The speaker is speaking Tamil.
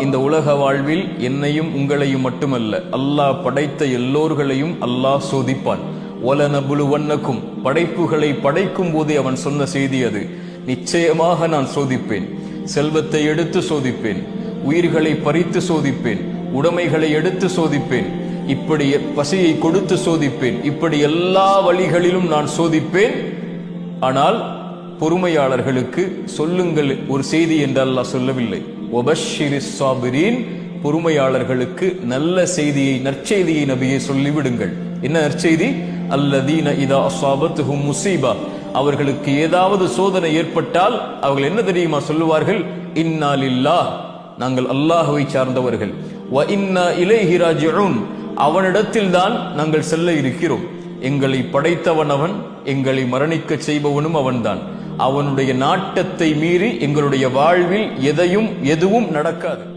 இந்த உலக வாழ்வில் என்னையும் உங்களையும் மட்டுமல்ல அல்லாஹ் படைத்த எல்லோர்களையும் அல்லாஹ் சோதிப்பான். ஒலனபுலுவன்னக்கும் படைப்புகளை படைக்கும் போதே அவன் சொன்ன செய்தி அது. நிச்சயமாக நான் சோதிப்பேன். செல்வத்தை எடுத்து சோதிப்பேன். உயிர்களை பறித்து சோதிப்பேன். உடைமைகளை எடுத்து சோதிப்பேன். இப்படி பசியை கொடுத்து சோதிப்பேன். இப்படி எல்லா வழிகளிலும் நான் சோதிப்பேன். ஆனால் பொறுமையாளர்களுக்கு சொல்லுங்கள் ஒரு செய்தி என்று அல்லாஹ் சொல்லவில்லை. ஒபஷிரி சாபிரீன் பொறுமையாளர்களுக்கு நல்ல செய்தியை நற்செய்தியை நபியை சொல்லிவிடுங்கள். என்ன நற்செய்தி? அல்லதீன இதா அசாபத்துஹும் முசீபா அவர்களுக்கு ஏதாவது சோதனை ஏற்பட்டால் அவர்கள் என்ன தெரியுமா சொல்லுவார்கள்? இன்னாலில்லா நாங்கள் அல்லாஹுவை சார்ந்தவர்கள். வ இன்னா இலைஹி அவனிடத்தில் தான் நாங்கள் செல்ல இருக்கிறோம். எங்களை படைத்தவன் அவன் எங்களை மரணிக்க செய்பவனும் அவன்தான். அவனுடைய நாட்டத்தை மீறி எங்களுடைய வாழ்வில் எதையும் எதுவும் நடக்காது.